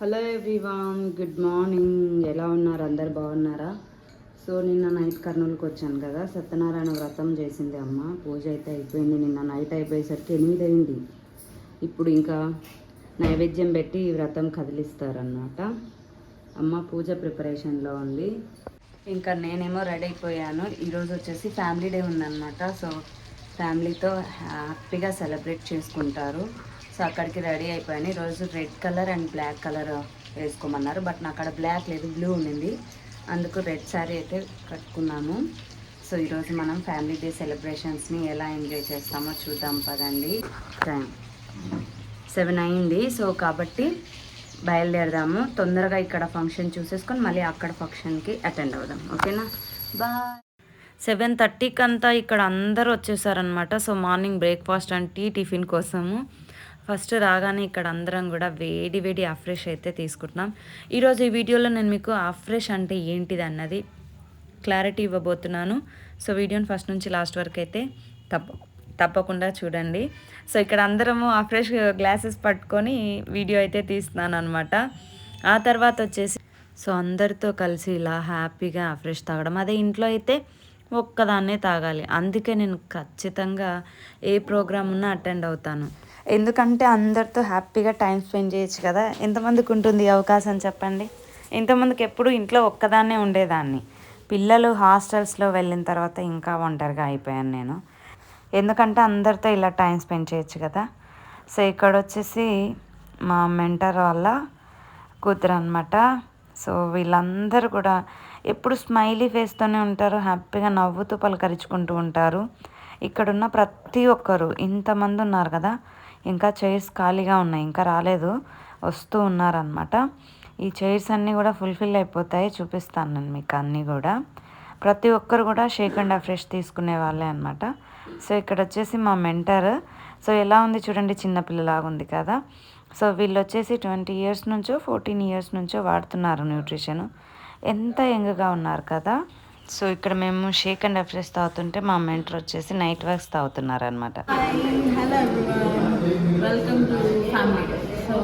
Hello everyone good morning ఎలా ఉన్నారు? అందరు బాగున్నారా? సో నిన్న నైట్ కర్నూలుకి వచ్చాను కదా. సత్యనారాయణ వ్రతం చేసింది అమ్మ. పూజ అయితే అయిపోయింది. నిన్న నైట్ అయిపోయేసరికి ఎనిమిది అయింది ఇప్పుడు ఇంకా నైవేద్యం పెట్టి ఈ వ్రతం కదిలిస్తారన్నమాట. అమ్మ పూజ ప్రిపరేషన్లో ఉంది. ఇంకా నేనేమో రెడీ అయిపోయాను. ఈరోజు వచ్చేసి ఫ్యామిలీ డే ఉందన్నమాట. సో ఫ్యామిలీతో హ్యాపీగా సెలబ్రేట్ చేసుకుంటారు. సో అక్కడికి రెడీ అయిపోయాను. ఈరోజు red colour and black colour వేసుకోమన్నారు. But నాకు అక్కడ బ్లాక్ లేదు బ్లూ ఉండింది. అందుకు రెడ్ శారీ అయితే కట్టుకున్నాను. సో ఈరోజు మనం ఫ్యామిలీ డే సెలబ్రేషన్స్ని ఎలా ఎంజాయ్ చేస్తామో చూద్దాం పదండి. టైం సెవెన్ అయింది. సో కాబట్టి బయలుదేరదాము. తొందరగా ఇక్కడ ఫంక్షన్ చూసేసుకొని మళ్ళీ అక్కడ ఫంక్షన్కి అటెండ్ అవుదాం. ఓకేనా? బాయ్. సెవెన్ థర్టీకి అంతా ఇక్కడ అందరూ వచ్చేసారనమాట so morning breakfast and tea tiffin కోసము. ఫస్ట్ రాగానే ఇక్కడ అందరం కూడా వేడి వేడి అఫ్రెష్ అయితే తీసుకుంటున్నాం. ఈరోజు ఈ వీడియోలో నేను మీకు అఫ్రెష్ అంటే ఏంటిది అన్నది క్లారిటీ ఇవ్వబోతున్నాను. సో వీడియోని ఫస్ట్ నుంచి లాస్ట్ వరకు అయితే తప్ప తప్పకుండా చూడండి. సో ఇక్కడ అందరము ఆ గ్లాసెస్ పట్టుకొని వీడియో అయితే తీస్తున్నాను అనమాట ఆ తర్వాత వచ్చేసి సో అందరితో కలిసి ఇలా హ్యాపీగా ఫ్రెష్ తాగడం. అదే ఇంట్లో అయితే ఒక్కదాన్నే తాగాలి. అందుకే నేను ఖచ్చితంగా ఏ ప్రోగ్రామ్ ఉన్నా అటెండ్ అవుతాను. ఎందుకంటే అందరితో హ్యాపీగా టైం స్పెండ్ చేయొచ్చు కదా. ఎంతమందికి ఉంటుంది అవకాశం చెప్పండి? ఇంతమందికి ఎప్పుడు ఇంట్లో ఒక్కదాన్నే ఉండేదాన్ని. పిల్లలు హాస్టల్స్లో వెళ్ళిన తర్వాత ఇంకా ఒంటరిగా అయిపోయాను నేను. ఎందుకంటే అందరితో ఇలా టైం స్పెండ్ చేయొచ్చు కదా. సో ఇక్కడ వచ్చేసి మా మెంటర్ వాళ్ళ కూతురు అనమాట సో వీళ్ళందరూ కూడా ఎప్పుడు స్మైలీ ఫేస్తోనే ఉంటారు హ్యాపీగా నవ్వుతూ పలకరించుకుంటూ ఉంటారు. ఇక్కడున్న ప్రతి ఒక్కరు ఇంతమంది ఉన్నారు కదా. ఇంకా చైర్స్ ఖాళీగా ఉన్నాయి ఇంకా రాలేదు. వస్తూ ఉన్నారనమాట ఈ చైర్స్ అన్నీ కూడా ఫుల్ఫిల్ అయిపోతాయి చూపిస్తాను నేను మీకు అన్నీ కూడా. ప్రతి ఒక్కరు కూడా షేక్ అండ్ ఫ్రెష్ తీసుకునే వాళ్ళే అనమాట సో ఇక్కడ వచ్చేసి మా మెంటర్. సో ఎలా ఉంది చూడండి చిన్నపిల్లలాగా ఉంది కదా. సో వీళ్ళు వచ్చేసి ట్వంటీ ఇయర్స్ నుంచో ఫోర్టీన్ ఇయర్స్ నుంచో వాడుతున్నారు న్యూట్రిషన్. ఎంత యంగ్గా ఉన్నారు కదా. సో ఇక్కడ మేము షేక్ అండ్ ఫ్రెష్ తాగుతుంటే మా మెంటర్ వచ్చేసి నైట్ వర్క్స్ తాగుతున్నారు అనమాట welcome to family day so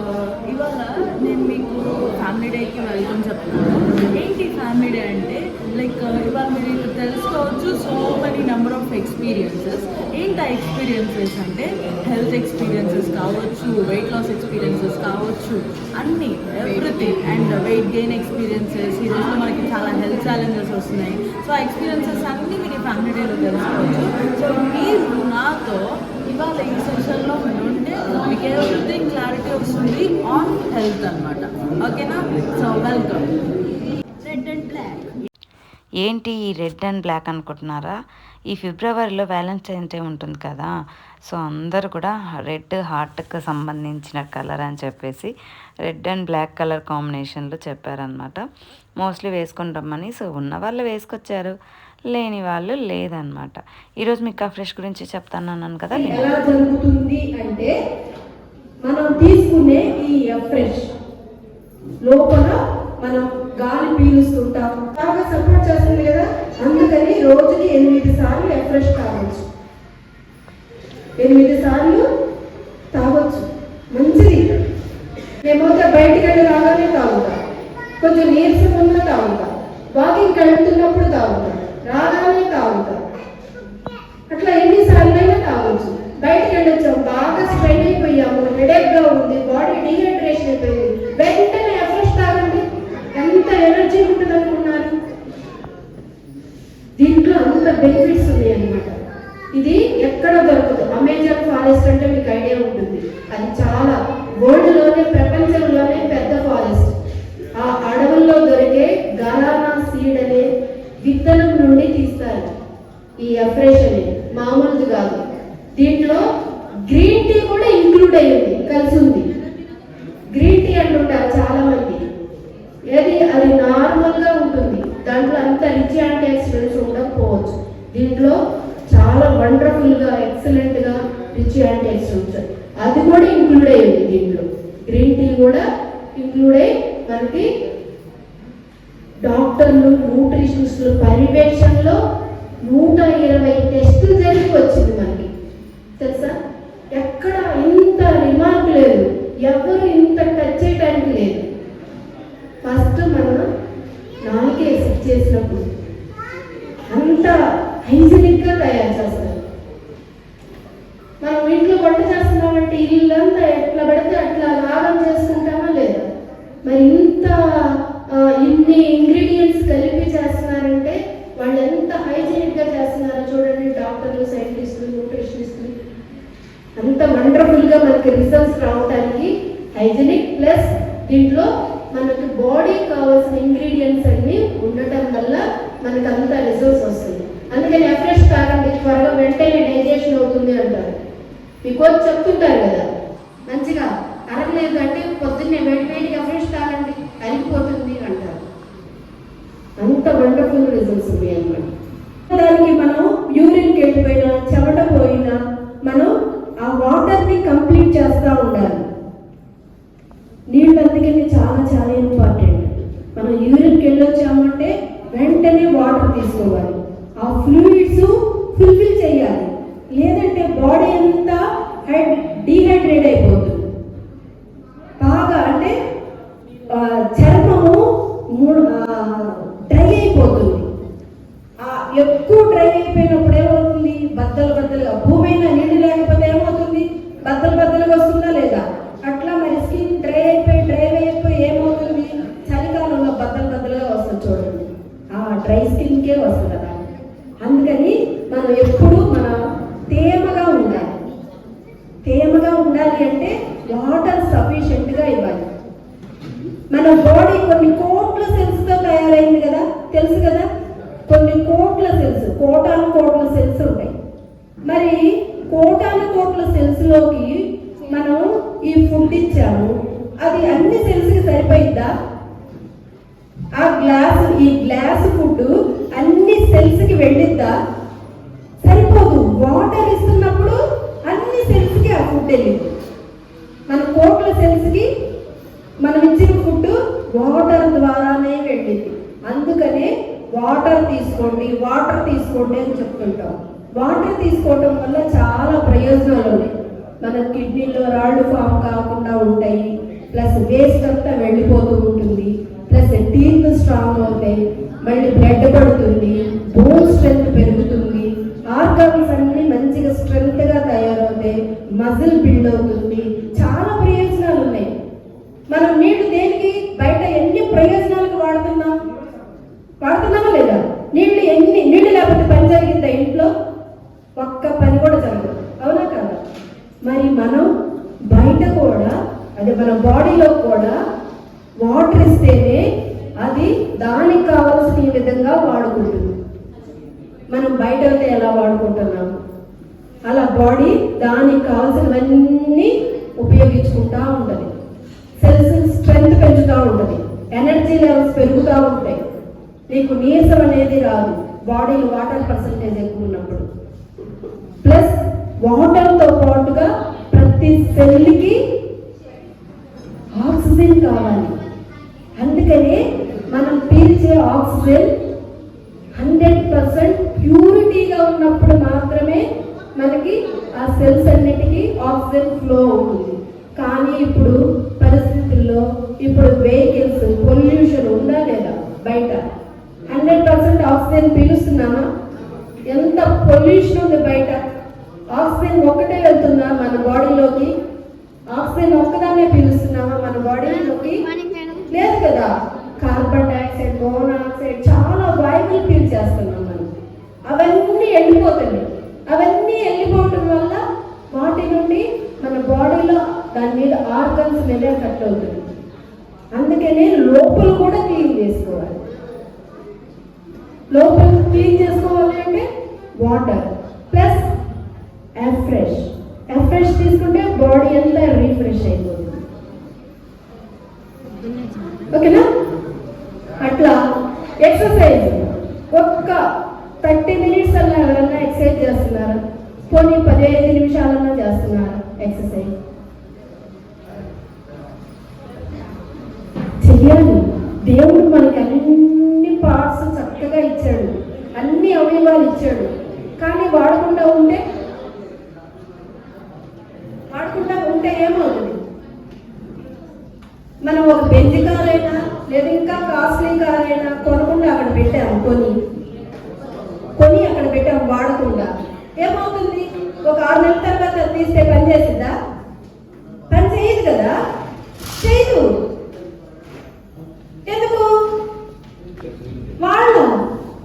ఇవాళ నేను మీకు ఫ్యామిలీ డేకి వెల్కమ్ చెప్తున్నాను. ఏంటి ఫ్యామిలీ డే అంటే లైక్ uh, ఇవాళ మీరు తెలుసుకోవచ్చు so many number of experiences ఏంటి ఆ ఎక్స్పీరియన్సెస్ అంటే హెల్త్ ఎక్స్పీరియన్సెస్ కావచ్చు వెయిట్ లాస్ ఎక్స్పీరియన్సెస్ కావచ్చు అన్నీ everything and weight gain experiences ఈ రోజులో మనకి చాలా హెల్త్ ఛాలెంజెస్ వస్తున్నాయి. సో ఆ ఎక్స్పీరియన్సెస్ అన్నీ మీరు ఫ్యామిలీ డేలో తెలుసుకోవచ్చు. సో మీరు నాతో ఇవాళ ఈ సెషన్లో ఉంటే మీకు ఎవ్రీథింగ్ క్లారిటీ వస్తుంది. ఆన్ హెల్త్ అనమాట ఓకేనా so welcome red and black ఏంటి ఈ రెడ్ అండ్ బ్లాక్ అనుకుంటున్నారా? ఈ ఫిబ్రవరిలో వ్యాలంటైన్ డే ఉంటుంది కదా. సో అందరూ కూడా రెడ్ హార్ట్కి సంబంధించిన కలర్ అని చెప్పేసి రెడ్ అండ్ బ్లాక్ కలర్ కాంబినేషన్లో చెప్పారనమాట మోస్ట్లీ వేసుకొని రమ్మని సో ఉన్న వాళ్ళు వేసుకొచ్చారు. లేని వాళ్ళు లేదనమాట ఈరోజు మీకు ఆ ఫ్రెష్ గురించి చెప్తాను అన్నాను కదా ఎలా జరుగుతుంది అంటే మనం తీసుకునే ఈ ఫ్రెష్ లోపల మనం గాలి పీలుస్తుంటాం. బాగా సపోర్ట్ చేస్తుంది కదా? అందుకని రోజుకి ఎనిమిది సార్లు ఎఫ్రెష్ తాగొచ్చు. ఎనిమిది సార్లు తాగొచ్చు. మంచిది. మేమైతే బయటికి వెళ్ళి రాగానే తాగుతాం. కొంచెం నీరసం ఉన్నా తాగుతాం. వాకింగ్ వెళ్తున్నప్పుడు తాగుతాం. రాగానే తాగుతాం అట్లా ఎన్నిసార్లు అయినా తాగొచ్చు. బయటికి వెళ్ళొచ్చాం బాగా స్ట్రెయిన్ అయిపోయాము హెడేక్గా ఉంది బాడీ డిహైడ్రేషన్ అయిపోయింది. వెంటనే ఎఫ్రెష్ తాగండి. ఎంత ఎనర్జీ ఉంటుంది అనుకున్నారు దీంట్లో అంత బెనిఫిట్స్ ఉన్నాయి అన్నమాట ఇది ఎక్కడ దొరకదు. అమెజాన్ ఫారెస్ట్ అంటే మీకు ఐడియా ఉంటుంది. అది చాలా వరల్డ్లోనే ప్రపంచంలోనే పెద్ద ఫారెస్ట్. వండర్ఫుల్గా ఎక్సలెంట్గా రిచ్ అండ్ టేస్ట్ అది కూడా ఇంక్లూడ్ అయ్యింది దీంట్లో. గ్రీన్ టీ కూడా ఇంక్లూడ్ అయ్యి మనకి డాక్టర్లు న్యూట్రిషనిస్టులు పర్యవేక్షణలో నూట ఇరవై టెస్టులు జరిగి వచ్చింది మనకి. తెలుసా? ఎక్కడ ఇంత రిమార్క్ లేదు. ఎవరు ఇంత టచ్ చేయడానికి లేదు. ఫస్ట్ మనం నాలుగే చేసినప్పుడు అంత హైజీనిక్గా తయారు చేస్తాం. మనం ఇంట్లో వంట చేస్తున్నామంటే ఇల్లంతా ఎట్లా పడితే అట్లా లాగం చేసుకుంటామా లేదా? మరి ఇంత ఇన్ని ఇంగ్రీడియంట్స్ కలిపి చేస్తున్నారంటే వాళ్ళు ఎంత హైజీనిక్గా చేస్తున్నారో చూడండి డాక్టర్లు సైంటిస్టులు న్యూట్రిషనిస్టులు అంత వండర్ఫుల్గా మనకి రిజల్ట్స్ రావడానికి హైజీనిక్ ప్లస్ దీంట్లో మనకి బాడీ కావాల్సిన ఇంగ్రీడియంట్స్ అన్నీ ఉండటం వల్ల మనకు అంత రిజల్ట్స్ వస్తుంది. అందుకని ఎఫ్రెష్ తాగండి త్వరగా వెంటనే డైజెషన్ అవుతుంది అంటారు. మీ కోచ్ చెప్తుంటారు కదా. మంచిగా అరగలేదు అంటే పొద్దున్నే వేడి వేడిగా ఫ్రెష్ తాగండి అరిగిపోతుంది అంటారు. అంత వండర్ఫుల్ రిజల్ట్స్ ఉన్నాయి అన్నమాట. దానికి మనం యూరిన్కి వెళ్ళిపోయినా చెమట పోయినా మనం ఆ వాటర్ని కంప్లీట్ చేస్తూ ఉండాలి. నీళ్ళు అందుకని చాలా చాలా ఇంపార్టెంట్ మనం యూరిన్కి వెళ్ళొచ్చామంటే వెంటనే వాటర్ తీసుకోవాలి. ఆ లేదంటే బాడీ అంతా హైడ్ డీహైడ్రేట్ అయిపోతుంది. బాగా అంటే చర్మము డ్రై అయిపోతుంది. ఎక్కువ డ్రై అయిపోయినప్పుడు ఏమవుతుంది? బద్దలు బద్దలుగా భూమి అయినా నీళ్ళు లేకపోతే ఏమవుతుంది? బద్దలు బద్దలుగా వస్తుందా లేదా? అట్లా మరి స్కిన్ డ్రై అయిపోయి డ్రై అయిపోయి ఏమవుతుంది? చలికాలంలో బద్దలు బద్దలుగా వస్తుంది చూడండి. ఆ డ్రై స్కిన్కే వస్తుంది కదా అందుకని మనం ఎప్పుడు మన తేమ తేమగా ఉండాలి అంటే వాటర్ సఫిషియెంట్గా ఇవ్వాలి. మన బాడీ కొన్ని కోట్ల సెల్స్తో తయారైంది కదా? తెలుసు కదా? కొన్ని కోట్ల సెల్స్ కోటాను కోట్ల సెల్స్ ఉంటాయి. మరి కోటాను కోట్ల సెల్స్లోకి మనం ఈ ఫుడ్ ఇచ్చాము. అది అన్ని సెల్స్కి సరిపోయిద్దా? ఆ గ్లాస్ ఈ గ్లాస్ ఫుడ్ అన్ని సెల్స్కి వెళ్ళిద్దా? సరిపోదు. వాటర్ ఇస్తున్న ఫుడ్ వెళ్ళింది మన కోట్ల సెల్స్కి మనం ఇచ్చిన ఫుడ్ వాటర్ ద్వారానే వెళ్ళింది అందుకనే వాటర్ తీసుకోండి వాటర్ తీసుకోండి అని చెప్తుంటాం. వాటర్ తీసుకోవటం వల్ల చాలా ప్రయోజనాలు ఉన్నాయి. మన కిడ్నీలో రాళ్ళు ఫామ్ కాకుండా ఉంటాయి. ప్లస్ వేస్ట్ అంతా వెళ్ళిపోతూ ఉంటుంది. ప్లస్ టీత్ స్ట్రాంగ్ అవుతాయి. మళ్ళీ బ్లడ్ పడుతుంది. బోన్ స్ట్రెంత్ పెరుగుతుంది. ఆర్గాన్స్ అన్ని మంచిగా స్ట్రెంగ్త్గా మజిల్ బిల్డ్ అవుతుంది. చాలా ప్రయోజనాలు ఉన్నాయి. మనం నీళ్ళు దేనికి బయట ఎన్ని ప్రయోజనాలకు వాడుతున్నాం? వాడుతున్నామా లేదా? నీళ్ళు ఎన్ని నీళ్ళు లేకపోతే పని జరిగిందా ఇంట్లో? ఒక్క పని కూడా జరగదు. అవునా కదా? మరి మనం బయట కూడా అది మన బాడీలో కూడా వాటర్ ఇస్తేనే అది దానికి కావాల్సిన విధంగా వాడుకుంటుంది. మనం బయట అయితే ఎలా వాడుకుంటున్నాం అలా బాడీ దానికి కావాల్సినవన్నీ ఉపయోగించుకుంటా ఉంటుంది సెల్స్ స్ట్రెంగ్త్ పెంచుతూ ఉంటుంది ఎనర్జీ లెవెల్స్ పెరుగుతూ ఉంటాయి. నీకు నీరసం అనేది రాదు. బాడీలో వాటర్ పర్సంటేజ్ ఎక్కువ ఉన్నప్పుడు. ప్లస్ వాటర్తో పాటుగా ప్రతి సెల్కి ఆక్సిజన్ కావాలి. అందుకనే మనం పీల్చే ఆక్సిజన్ హండ్రెడ్ పర్సెంట్ ప్యూరిటీగా ఉన్నప్పుడు మాత్రమే మనకి ఆ సెల్స్ అన్నిటికీ ఆక్సిజన్ ఫ్లో అవుతుంది కానీ ఇప్పుడు పరిస్థితుల్లో ఇప్పుడు వెహికల్స్ పొల్యూషన్ ఉందా లేదా బయట? హండ్రెడ్ పర్సెంట్ ఆక్సిజన్ పీలుస్తున్నామా? ఎంత పొల్యూషన్ ఉంది బయట? ఆక్సిజన్ ఒక్కటే వెళ్తుందా మన బాడీలోకి? ఆక్సిజన్ ఒక్కదాన్నే పీలుస్తున్నామా మన బాడీలోకి? లేదు కదా. కార్బన్ డైఆక్సైడ్ మోనాక్సైడ్ చాలా వాయువులు పీల్చేస్తున్నాం మనం. అవన్నీ ఎండిపోతున్నాయి. అవన్నీ వెళ్ళిపోవటం వల్ల వాటి నుండి మన బాడీలో దాని మీద ఆర్గన్స్ మీద కట్ అవుతుంది. అందుకనే లోపల కూడా క్లీన్ చేసుకోవాలి. లోపల క్లీన్ చేసుకోవాలి అంటే వాటర్ ప్లస్ ఫ్రెష్ ఎఫ్రెష్ తీసుకుంటే బాడీ అంతా రీఫ్రెష్ అయిపోతుంది. ఓకేనా? అట్లా. ఎక్సర్సైజ్ ఒక్క థర్టీ మినిట్స్ అలా ఎవరన్నా ఎక్సర్సైజ్ చేస్తున్నారా. పోనీ పదిహేను నిమిషాలన్నా చేస్తున్నారా. ఎక్సర్సైజ్ చెయ్యాలి దేవుడు మనకి అన్ని పార్ట్స్ చక్కగా ఇచ్చాడు అన్ని అవయవాలు ఇచ్చాడు కానీ వాడకుండా ఉంటే వాడకుండా ఉంటే ఏమవుతుంది మనం ఒక బెంజ్ కార్ అయినా లేదా ఇంకా కాస్ట్లీ కార్ అయినా కొనకుండా అక్కడ పెట్టాము మనం వాడకుండా. ఏమవుతుంది? ఒక ఆరు నెలల తర్వాత తీస్తే పని చేసిద్దా పని చేయదు కదా? చేయదు. ఎందుకు? వాడడం.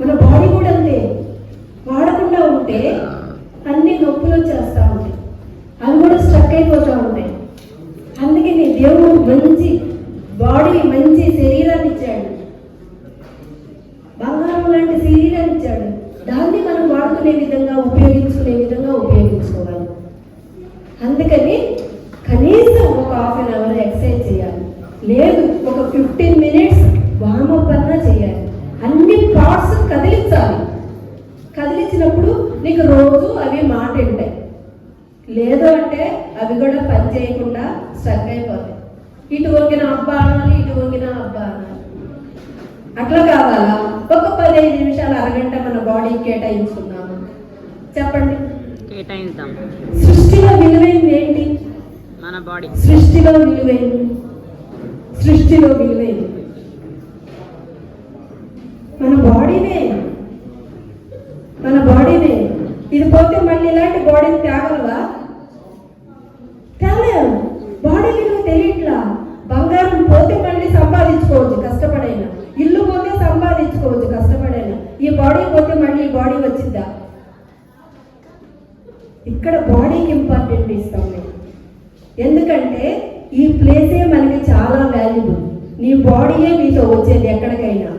మన బాడీ కూడా అంతే. వాడకుండా ఉంటే అన్ని నొప్పులు వచ్చేస్తూ ఉంటాయి. అవి కూడా స్ట్రక్ అయిపోతూ ఉంటాయి. అందుకే నీ దేవుడు మంచి బాడీ మంచి శరీరం ఉపయోగించుకునే విధంగా ఉపయోగించుకోవాలి. అందుకని కనీసం ఒక హాఫ్ అన్ అవర్ ఎక్సర్సైజ్ చేయాలి. లేదు ఒక ఫిఫ్టీన్ మినిట్స్ వామప్ అన్నా చేయాలి. అన్ని పార్ట్స్ కదిలించాలి. కదిలించినప్పుడు నీకు రోజు అవి మాట ఉంటాయి లేదు అంటే అవి కూడా పని చేయకుండా స్ట్రక్ అయిపోతాయి. ఇటు వంగిన అబ్బా అనాలి ఇటు వంగిన అబ్బా అనాలి. అట్లా కావాలా? ఒక పదిహేను నిమిషాలు అరగంట మన బాడీకి కేటాయించుకున్నాం చెప్పండి. కేటాయిద్దాం. సృష్టిలో విలువైంది ఏంటి? మన బాడీ. సృష్టిలో విలువైంది. సృష్టిలో విలువైంది. మన బాడీనే. మన బాడీనే. ఇది పోతే మళ్ళీ ఇలాంటి బాడీని తేగలవా? తేలేము బాడీ విలువ తెలియట్లా. బంగారం పోతే మళ్ళీ సంపాదించుకోవచ్చు కష్టపడైనా. ఇల్లు పోతే సంపాదించుకోవచ్చు కష్టపడైనా. ఈ బాడీ పోతే మళ్ళీ ఈ బాడీ వచ్చిద్దా? ఇక్కడ బాడీకి ఇంపార్టెంట్ ఇస్తాం మేము ఎందుకంటే ఈ ప్లేసే మనకి చాలా వాల్యుబుల్ నీ బాడీయే నీతో వచ్చేది ఎక్కడికైనా.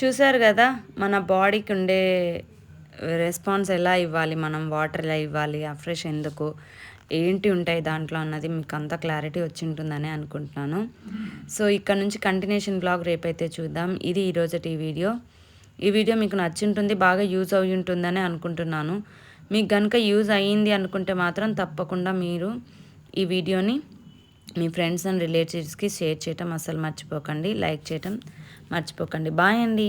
చూశారు కదా మన బాడీకి ఉండే రెస్పాన్స్ ఎలా ఇవ్వాలి మనం వాటర్ ఎలా ఇవ్వాలి ఫ్రెష్ ఎందుకు ఏంటి ఉంటాయి దాంట్లో అన్నది మీకు అంత క్లారిటీ వచ్చి ఉంటుందని అనుకుంటున్నాను. సో ఇక్కడ నుంచి కంటిన్యూషన్ బ్లాగ్ రేపైతే చూద్దాం. ఇది ఈరోజుటి వీడియో. ఈ వీడియో మీకు నచ్చింటుంది బాగా యూజ్ అయి ఉంటుందని అనుకుంటున్నాను. మీకు కనుక యూజ్ అయ్యింది అనుకుంటే మాత్రం తప్పకుండా మీరు ఈ వీడియోని మీ ఫ్రెండ్స్ అండ్ రిలేటివ్స్కి షేర్ చేయటం అసలు మర్చిపోకండి లైక్ చేయటం మర్చిపోకండి. బాయ్ అండి.